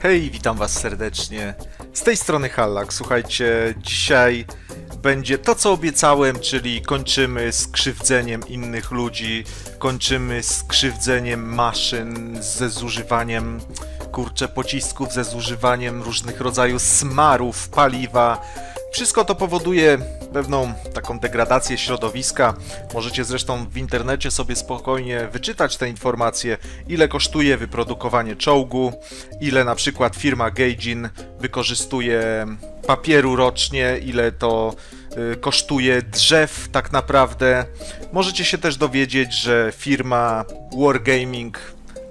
Hej, witam was serdecznie. Z tej strony Hallak. Słuchajcie, dzisiaj będzie to, co obiecałem, czyli kończymy z krzywdzeniem innych ludzi, kończymy z krzywdzeniem maszyn, ze zużywaniem, kurczę, pocisków, ze zużywaniem różnych rodzajów smarów, paliwa. Wszystko to powoduje pewną taką degradację środowiska. Możecie zresztą w internecie sobie spokojnie wyczytać te informacje, ile kosztuje wyprodukowanie czołgu, ile na przykład firma Gaijin wykorzystuje papieru rocznie, ile to y, kosztuje drzew tak naprawdę. Możecie się też dowiedzieć, że firma Wargaming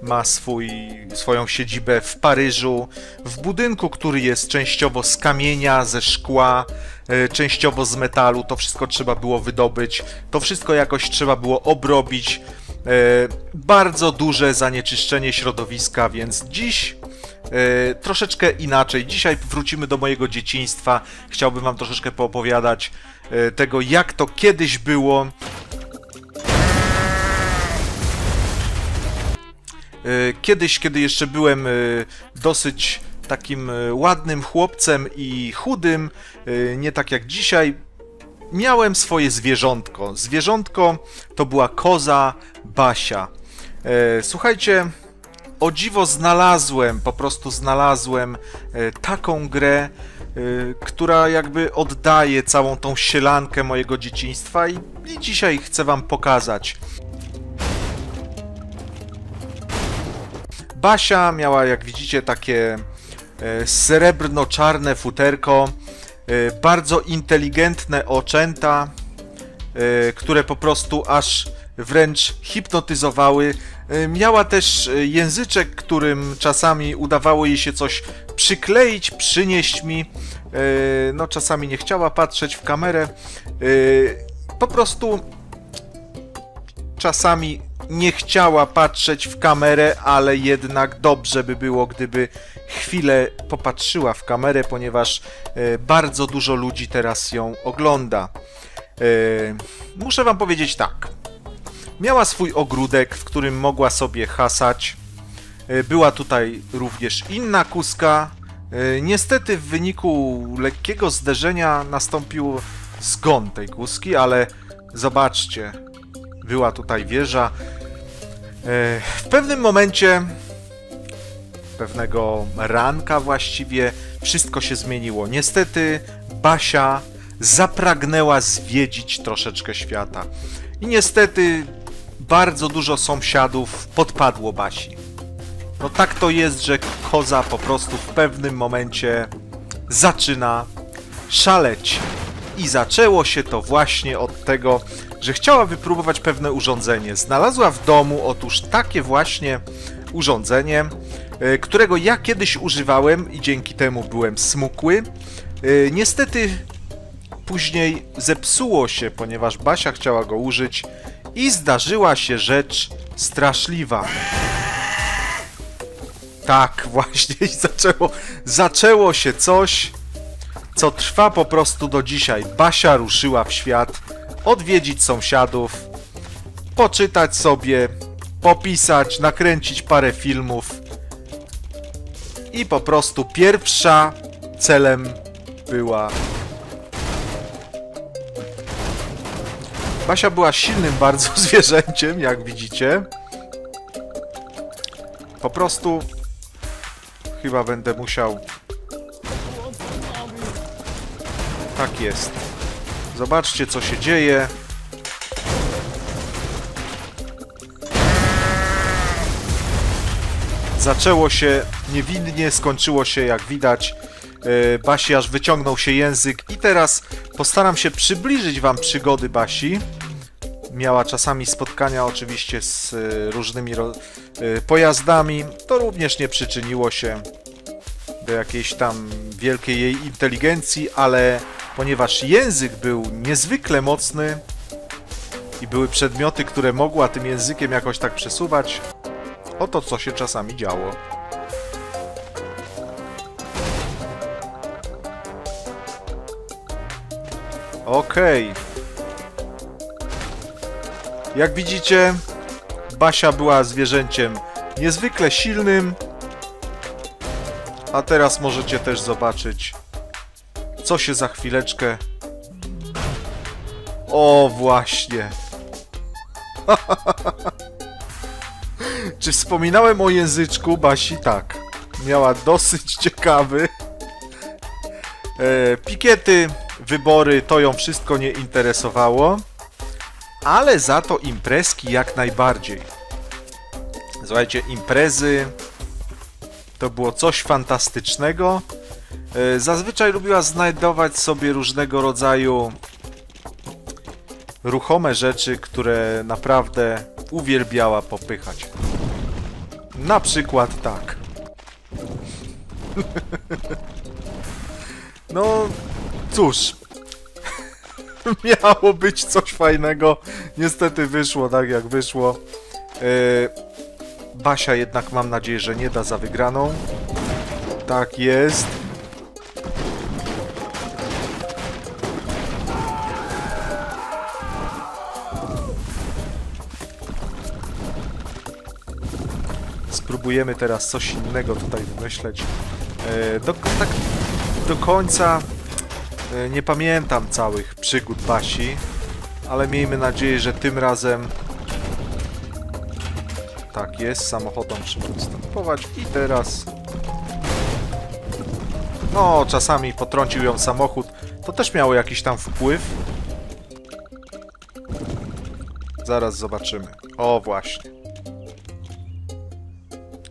ma swój, swoją siedzibę w Paryżu, w budynku, który jest częściowo z kamienia, ze szkła, e, częściowo z metalu. To wszystko trzeba było wydobyć, to wszystko jakoś trzeba było obrobić. E, Bardzo duże zanieczyszczenie środowiska, więc dziś e, troszeczkę inaczej. Dzisiaj wrócimy do mojego dzieciństwa. Chciałbym Wam troszeczkę poopowiadać e, tego, jak to kiedyś było. Kiedyś, kiedy jeszcze byłem e, dosyć takim e, ładnym chłopcem i chudym, e, nie tak jak dzisiaj, miałem swoje zwierzątko. Zwierzątko to była koza Basia. E, Słuchajcie, o dziwo znalazłem, po prostu znalazłem e, taką grę, e, która jakby oddaje całą tą sielankę mojego dzieciństwa i, i dzisiaj chcę wam pokazać. Basia miała, jak widzicie, takie e, srebrno-czarne futerko, e, bardzo inteligentne oczęta, e, które po prostu aż wręcz hipnotyzowały. Miała też języczek, którym czasami udawało jej się coś przykleić, przynieść mi. No, czasami nie chciała patrzeć w kamerę. Po prostu czasami nie chciała patrzeć w kamerę, ale jednak dobrze by było, gdyby chwilę popatrzyła w kamerę, ponieważ e, bardzo dużo ludzi teraz ją ogląda. E, Muszę wam powiedzieć tak. Miała swój ogródek, w którym mogła sobie hasać. E, Była tutaj również inna kuska. Niestety w wyniku lekkiego zderzenia nastąpił zgon tej kuski, ale zobaczcie, była tutaj wieża. W pewnym momencie, pewnego ranka właściwie, wszystko się zmieniło. Niestety Basia zapragnęła zwiedzić troszeczkę świata. I niestety bardzo dużo sąsiadów podpadło Basi. No tak to jest, że koza po prostu w pewnym momencie zaczyna szaleć. I zaczęło się to właśnie od tego, że chciała wypróbować pewne urządzenie. Znalazła w domu otóż takie właśnie urządzenie, e, którego ja kiedyś używałem i dzięki temu byłem smukły. E, Niestety później zepsuło się, ponieważ Basia chciała go użyć i zdarzyła się rzecz straszliwa. Tak, właśnie zaczęło, zaczęło się coś, co trwa po prostu do dzisiaj. Basia ruszyła w świat, odwiedzić sąsiadów, poczytać sobie, popisać, nakręcić parę filmów i po prostu pierwsza celem była Basia była silnym bardzo zwierzęciem, jak widzicie. Po prostu chyba będę musiał Tak jest. Zobaczcie, co się dzieje. Zaczęło się niewinnie, skończyło się jak widać. E, Basi aż wyciągnął się język i teraz postaram się przybliżyć wam przygody Basi. Miała czasami spotkania oczywiście z e, różnymi e, pojazdami. To również nie przyczyniło się do jakiejś tam wielkiej jej inteligencji, ale ponieważ język był niezwykle mocny i były przedmioty, które mogła tym językiem jakoś tak przesuwać, oto co się czasami działo. Okej. Jak widzicie, Basia była zwierzęciem niezwykle silnym, A teraz możecie też zobaczyć, co się za chwileczkę... O, właśnie. Czy wspominałem o języczku Basi? Tak. Miała dosyć ciekawy. E, pikiety, wybory, to ją wszystko nie interesowało. Ale za to imprezki jak najbardziej. Słuchajcie, imprezy to było coś fantastycznego. E, Zazwyczaj lubiła znajdować sobie różnego rodzaju ruchome rzeczy, które naprawdę uwielbiała popychać. Na przykład tak. No, cóż. Miało być coś fajnego. Niestety wyszło tak, jak wyszło. Yy, Basia jednak mam nadzieję, że nie da za wygraną. Tak jest. Spróbujemy teraz coś innego tutaj wymyśleć. E, Do, tak do końca e, nie pamiętam całych przygód Basi, ale miejmy nadzieję, że tym razem tak jest, samochodom trzeba ustępować i teraz no, czasami potrącił ją samochód, to też miało jakiś tam wpływ. Zaraz zobaczymy. O, właśnie.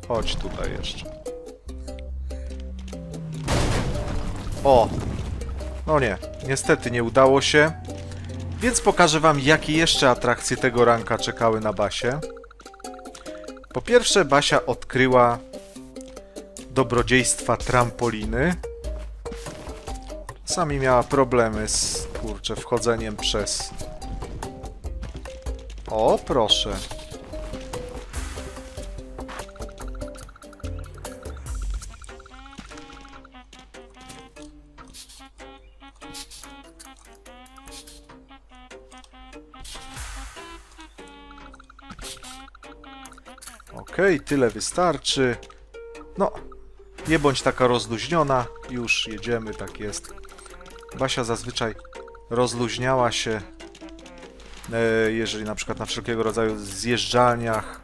Chodź tutaj jeszcze. O! No nie, niestety nie udało się. Więc pokażę wam, jakie jeszcze atrakcje tego ranka czekały na Basie. Po pierwsze, Basia odkryła dobrodziejstwa trampoliny. Sami miała problemy z, kurczę, wchodzeniem przez... O, proszę. Okej, tyle wystarczy. No, nie bądź taka rozluźniona. Już jedziemy, tak jest. Basia zazwyczaj rozluźniała się, e, jeżeli na przykład na wszelkiego rodzaju zjeżdżalniach.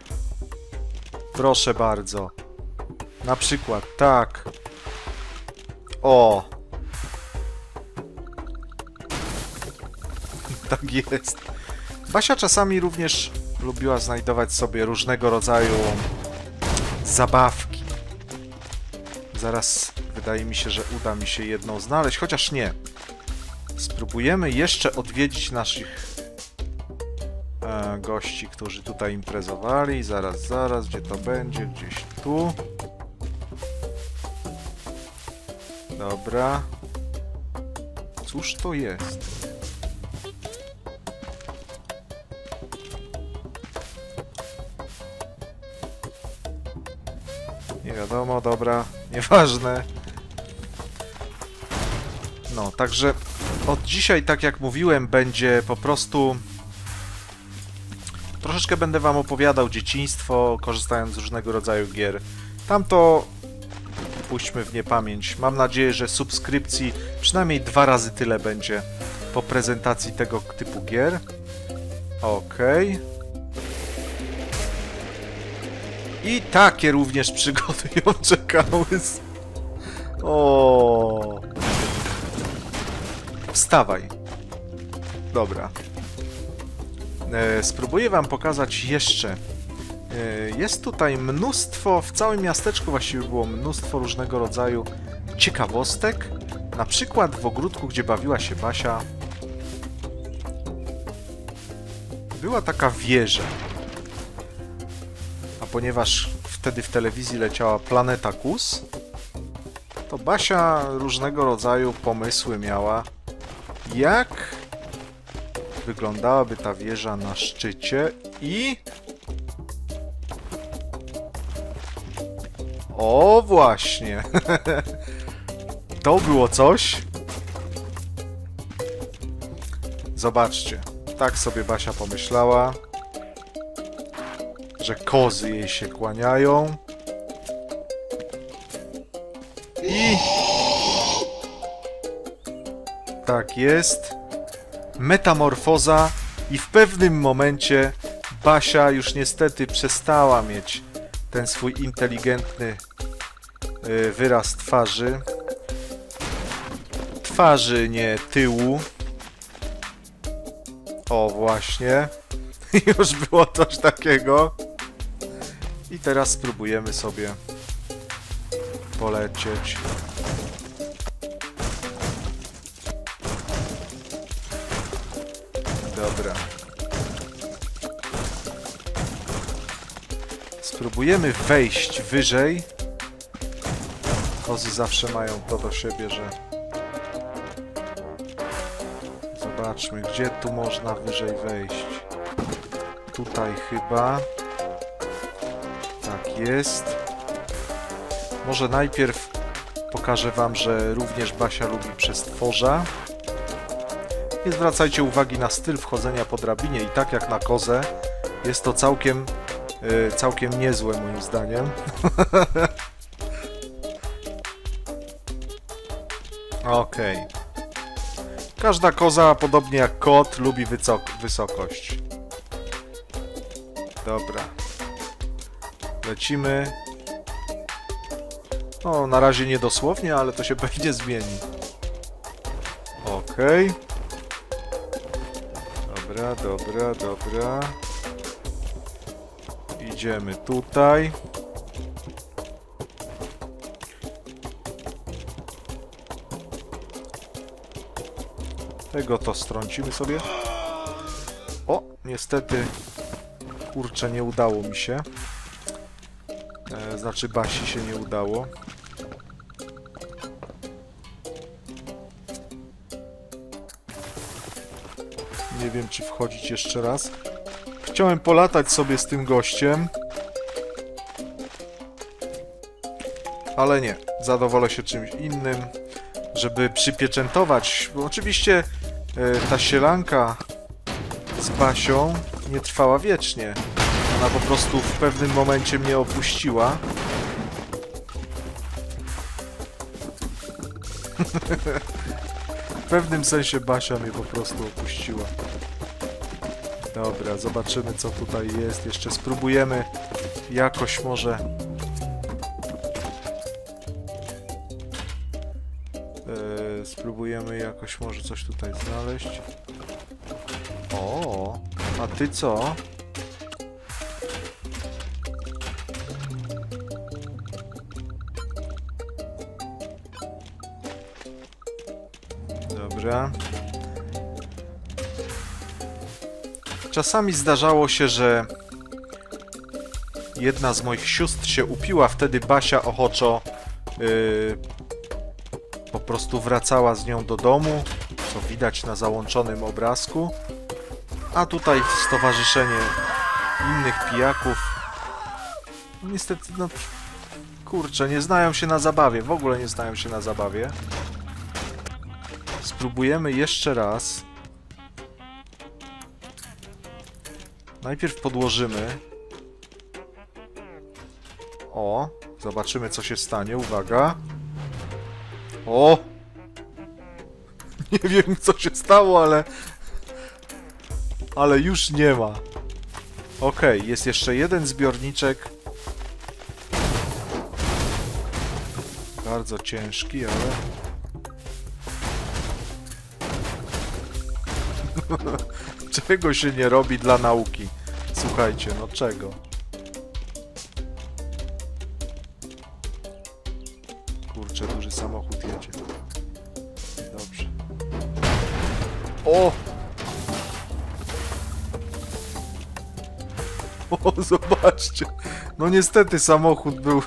Proszę bardzo. Na przykład, tak. O! tak jest. Basia czasami również lubiła znajdować sobie różnego rodzaju zabawki. Zaraz wydaje mi się, że uda mi się jedną znaleźć, chociaż nie. Spróbujemy jeszcze odwiedzić naszych e, gości, którzy tutaj imprezowali. Zaraz, zaraz, gdzie to będzie? Gdzieś tu. Dobra. Cóż to jest? Wiadomo, dobra, nieważne. No, także od dzisiaj, tak jak mówiłem, będzie po prostu... Troszeczkę będę wam opowiadał dzieciństwo, korzystając z różnego rodzaju gier. Tamto puśćmy w niepamięć. Mam nadzieję, że subskrypcji przynajmniej dwa razy tyle będzie po prezentacji tego typu gier. Okej. Okay. I takie również przygody ją czekały. O. Wstawaj. Dobra. E, spróbuję wam pokazać jeszcze. E, jest tutaj mnóstwo, w całym miasteczku właściwie było mnóstwo różnego rodzaju ciekawostek. Na przykład w ogródku, gdzie bawiła się Basia, była taka wieża ponieważ wtedy w telewizji leciała Planeta Kus, to Basia różnego rodzaju pomysły miała, jak wyglądałaby ta wieża na szczycie i... O, właśnie! to było coś. Zobaczcie, tak sobie Basia pomyślała że kozy jej się kłaniają. I... Tak jest. Metamorfoza i w pewnym momencie Basia już niestety przestała mieć ten swój inteligentny y, wyraz twarzy. Twarzy, nie tyłu. O, właśnie. Już było coś takiego. I teraz spróbujemy sobie polecieć. Dobra. Spróbujemy wejść wyżej. Kozy zawsze mają to do siebie, że... Zobaczmy, gdzie tu można wyżej wejść. Tutaj chyba. Tak jest. Może najpierw pokażę wam, że również Basia lubi przestworza. Nie zwracajcie uwagi na styl wchodzenia po drabinie i tak jak na kozę, jest to całkiem, yy, całkiem niezłe moim zdaniem. Okej. Okay. Każda koza, podobnie jak kot, lubi wysokość. Dobra. Lecimy. O, na razie niedosłownie, ale to się pewnie zmieni. Okej. Okay. Dobra, dobra, dobra. Idziemy tutaj. Tego to strącimy sobie. O, niestety, kurczę, nie udało mi się. Znaczy, Basi się nie udało. Nie wiem, czy wchodzić jeszcze raz. Chciałem polatać sobie z tym gościem. Ale nie. Zadowolę się czymś innym, żeby przypieczętować. Bo oczywiście e, ta sielanka z Basią nie trwała wiecznie. Ona po prostu pewnym momencie mnie opuściła. w pewnym sensie Basia mnie po prostu opuściła. Dobra, zobaczymy co tutaj jest. Jeszcze spróbujemy jakoś może... Yy, spróbujemy jakoś może coś tutaj znaleźć. O, a ty co? Czasami zdarzało się, że jedna z moich sióstr się upiła, wtedy Basia ochoczo yy, po prostu wracała z nią do domu, co widać na załączonym obrazku. A tutaj stowarzyszenie innych pijaków niestety, no kurczę, nie znają się na zabawie, w ogóle nie znają się na zabawie. Spróbujemy jeszcze raz. Najpierw podłożymy. O, zobaczymy co się stanie. Uwaga. O! Nie wiem co się stało, ale... Ale już nie ma. Okay, jest jeszcze jeden zbiorniczek. Bardzo ciężki, ale... czego się nie robi dla nauki? Słuchajcie, no czego? Kurczę, duży samochód jedzie. Dobrze. O! O, zobaczcie. No niestety samochód był...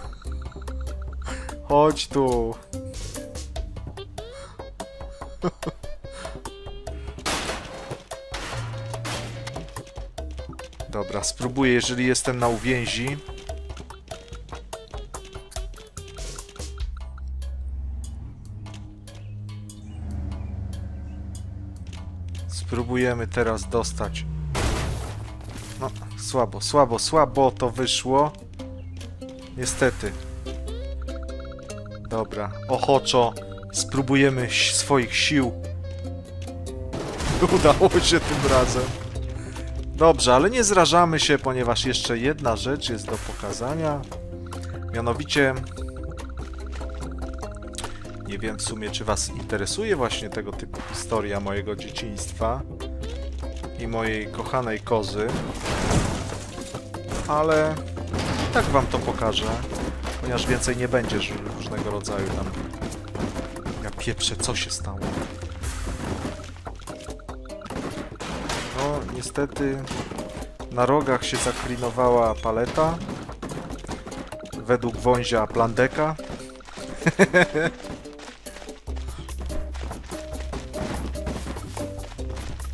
Chodź tu. Spróbuję, jeżeli jestem na uwięzi. Spróbujemy teraz dostać. No, słabo, słabo, słabo to wyszło. Niestety. Dobra, ochoczo spróbujemy swoich sił. Udało się tym razem. Dobrze, ale nie zrażamy się, ponieważ jeszcze jedna rzecz jest do pokazania. Mianowicie... Nie wiem w sumie, czy was interesuje właśnie tego typu historia mojego dzieciństwa i mojej kochanej kozy. Ale i tak wam to pokażę, ponieważ więcej nie będzie różnego rodzaju tam... Ja pieprzę, co się stało? Niestety na rogach się zaklinowała paleta. Według wązia Plandeka.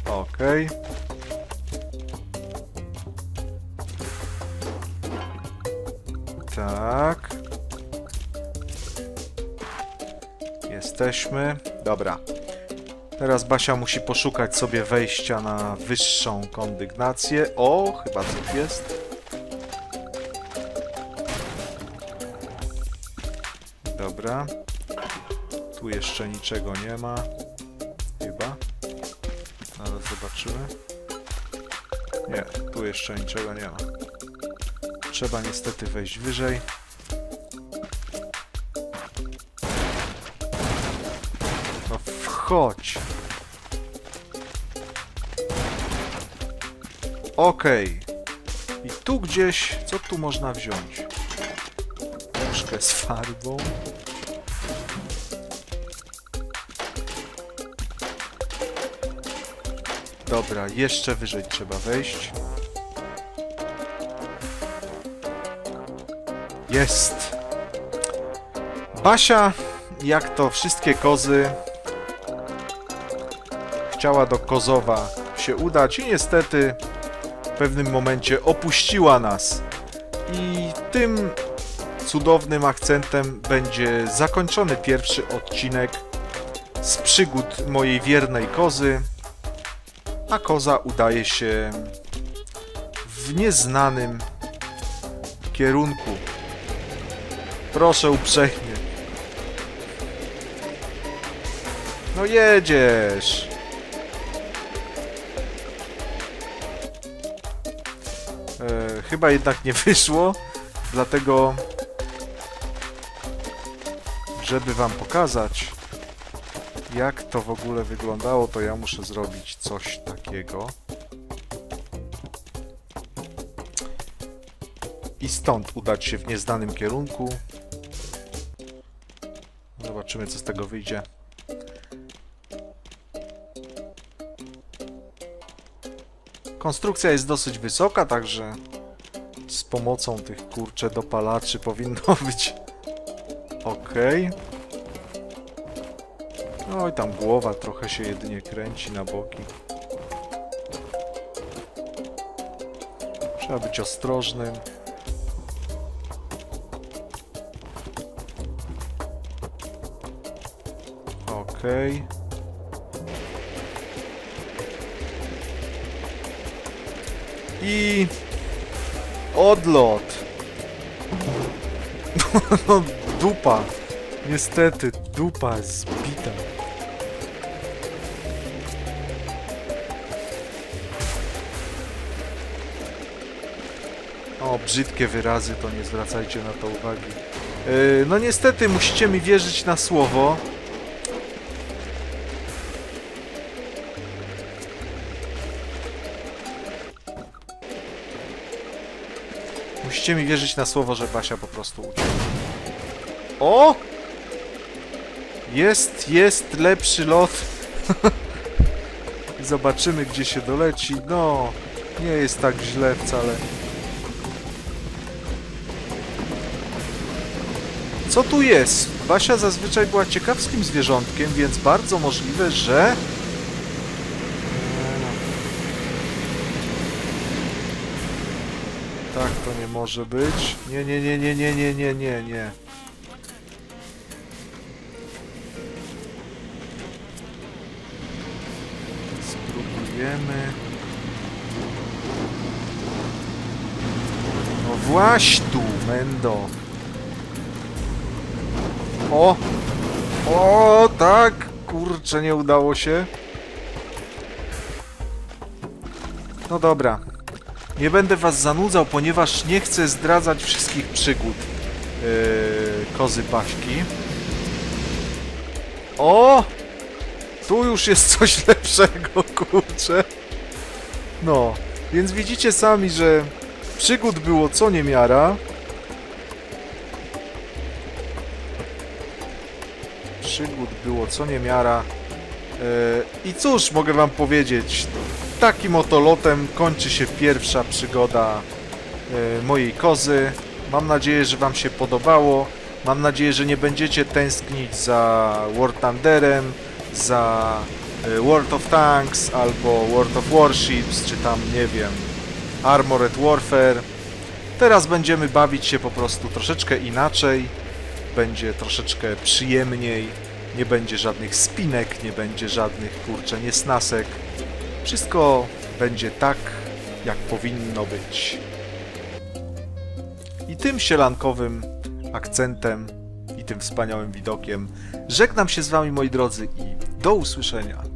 Okej. Tak. Jesteśmy. Dobra. Teraz Basia musi poszukać sobie wejścia na wyższą kondygnację. O, chyba coś jest. Dobra. Tu jeszcze niczego nie ma. Chyba. Ale zobaczymy. Nie, tu jeszcze niczego nie ma. Trzeba niestety wejść wyżej. Wchodź. Okej. I tu gdzieś, co tu można wziąć? Puszkę z farbą. Dobra, jeszcze wyżej trzeba wejść. Jest. Basia, jak to wszystkie kozy, chciała do Kozowa się udać i niestety w pewnym momencie opuściła nas. I tym cudownym akcentem będzie zakończony pierwszy odcinek z przygód mojej wiernej kozy, a koza udaje się w nieznanym kierunku. Proszę uprzejmie. No jedziesz. Chyba jednak nie wyszło, dlatego żeby wam pokazać jak to w ogóle wyglądało, to ja muszę zrobić coś takiego. I stąd udać się w nieznanym kierunku. Zobaczymy, co z tego wyjdzie. Konstrukcja jest dosyć wysoka, także z pomocą tych kurcze dopalaczy powinno być ok. No i tam głowa trochę się jedynie kręci na boki. Trzeba być ostrożnym. Okej. I odlot. No dupa. Niestety, dupa zbita. O, brzydkie wyrazy, to nie zwracajcie na to uwagi. Yy, no niestety, musicie mi wierzyć na słowo. Musicie mi wierzyć na słowo, że Basia po prostu uciekła. O! Jest, jest lepszy lot. Zobaczymy, gdzie się doleci. No, nie jest tak źle wcale. Co tu jest? Basia zazwyczaj była ciekawskim zwierzątkiem, więc bardzo możliwe, że... Tak to nie może być. Nie, nie, nie, nie, nie, nie, nie, nie, nie. Spróbujemy. No właśnie tu, Mendo. O! O, tak! Kurczę, nie udało się. No dobra. Nie będę was zanudzał, ponieważ nie chcę zdradzać wszystkich przygód yy, kozy Baśki. O! Tu już jest coś lepszego, kurczę. No, więc widzicie sami, że przygód było co niemiara. Przygód było co niemiara. Yy, I cóż mogę wam powiedzieć? Takim oto lotem kończy się pierwsza przygoda yy, mojej kozy. Mam nadzieję, że wam się podobało. Mam nadzieję, że nie będziecie tęsknić za War Thunderem, za y, World of Tanks albo World of Warships, czy tam, nie wiem, Armored Warfare. Teraz będziemy bawić się po prostu troszeczkę inaczej. Będzie troszeczkę przyjemniej. Nie będzie żadnych spinek, nie będzie żadnych, kurczę, niesnasek. Wszystko będzie tak, jak powinno być. I tym sielankowym akcentem i tym wspaniałym widokiem żegnam się z wami, moi drodzy, i do usłyszenia.